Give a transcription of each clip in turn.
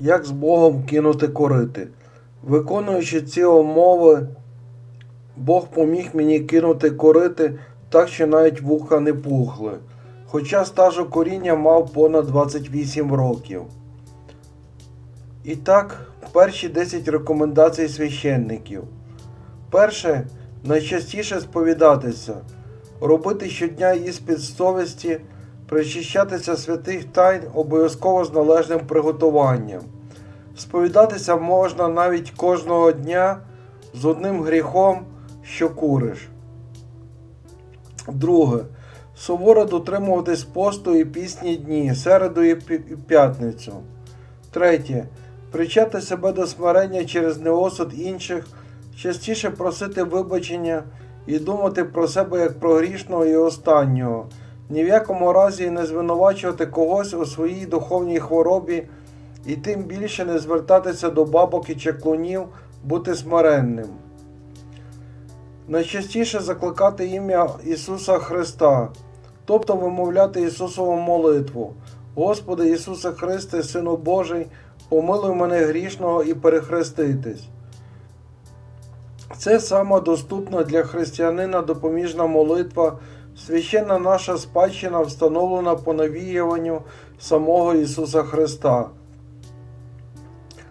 Як з Богом кинути корити? Виконуючи ці умови, Бог поміг мені кинути корити так, що навіть вуха не пухли. Хоча стажу коріння мав понад 28 років. І так, перші 10 рекомендацій священників. Перше, найчастіше сповідатися, робити щодня іспит совісті, причищатися святих тайн обов'язково з належним приготуванням. Сповідатися можна навіть кожного дня з одним гріхом, що куриш. Друге. Суворо дотримуватись посту і пісні дні, середу і п'ятницю. Третє. Причати себе до смирення через неосуд інших, частіше просити вибачення і думати про себе як про грішного і останнього. Ні в якому разі не звинувачувати когось у своїй духовній хворобі і тим більше не звертатися до бабок і чаклунів, бути смиренним. Найчастіше закликати ім'я Ісуса Христа, тобто вимовляти Ісусову молитву. Господи Ісусе Христе, Сину Божий, помилуй мене грішного і перехреститись. Це сама доступна для християнина допоміжна молитва, священна наша спадщина, встановлена по навіюванню самого Ісуса Христа.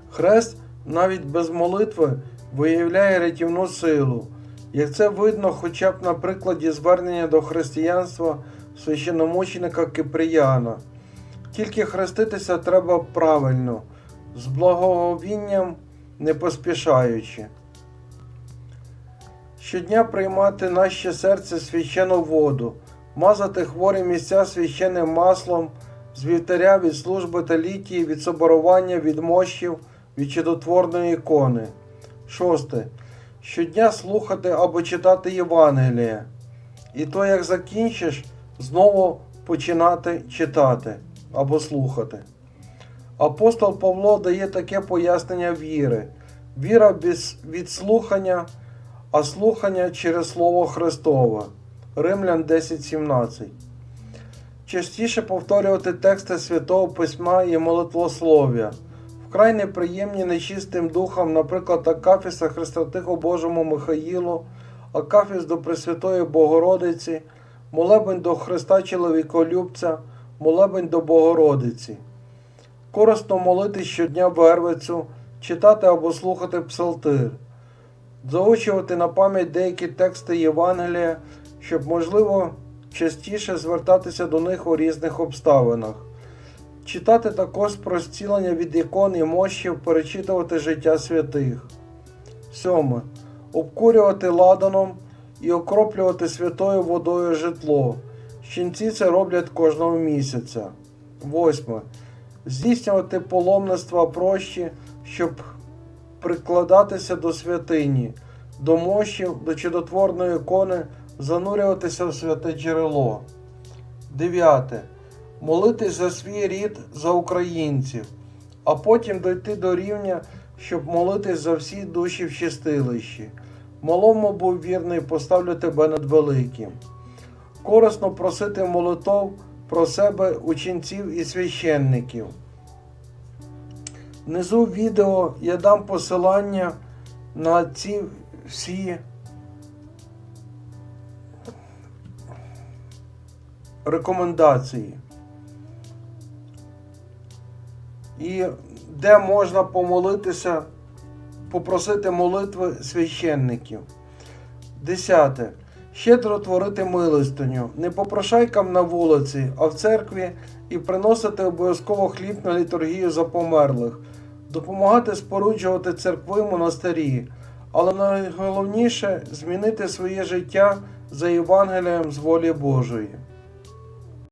Хрест навіть без молитви виявляє рятівну силу. Як це видно хоча б на прикладі звернення до християнства священномученика Киприяна. Тільки хреститися треба правильно, з благоговінням не поспішаючи. Щодня приймати наще серце священу воду, мазати хворі місця священним маслом, з вівтаря від служби та літії, від соборування, від мощів, від чудотворної ікони. Шосте. Щодня слухати або читати Євангеліє. І то, як закінчиш, знову починати читати або слухати. Апостол Павло дає таке пояснення віри. Віра без від слухання, а слухання через Слово Христове. Римлян 10.17. Частіше повторювати тексти Святого Письма і молитвослов'я. Вкрай неприємні нечистим духом, наприклад, Акафіса Христотиху Божому Михаїлу, Акафіс до Пресвятої Богородиці, молебень до Христа Чоловіколюбця, молебень до Богородиці. Корисно молити щодня вервицю, читати або слухати псалтир, заучувати на пам'ять деякі тексти Євангелія, щоб, можливо, частіше звертатися до них у різних обставинах. Читати також про зцілення від ікон і мощів, перечитувати життя святих. Сьоме. Обкурювати ладаном і окроплювати святою водою житло. Щенці це роблять кожного місяця. Восьме. Здійснювати паломництва прощі, щоб прикладатися до святині, до мощів, до чудотворної ікони, занурюватися в святе джерело. Дев'яте. Молитись за свій рід, за українців, а потім дойти до рівня, щоб молитись за всі душі в чистилищі. Малому був вірний, поставлю тебе над великим. Корисно просити молитов про себе ученців і священників. Внизу відео я дам посилання на ці всі рекомендації. І де можна помолитися, попросити молитви священників. Десяте. Щедро творити милостиню, не попрошайкам на вулиці, а в церкві і приносити обов'язково хліб на літургію за померлих, допомагати споруджувати церкви монастирі, але найголовніше змінити своє життя за Євангелієм з волі Божої.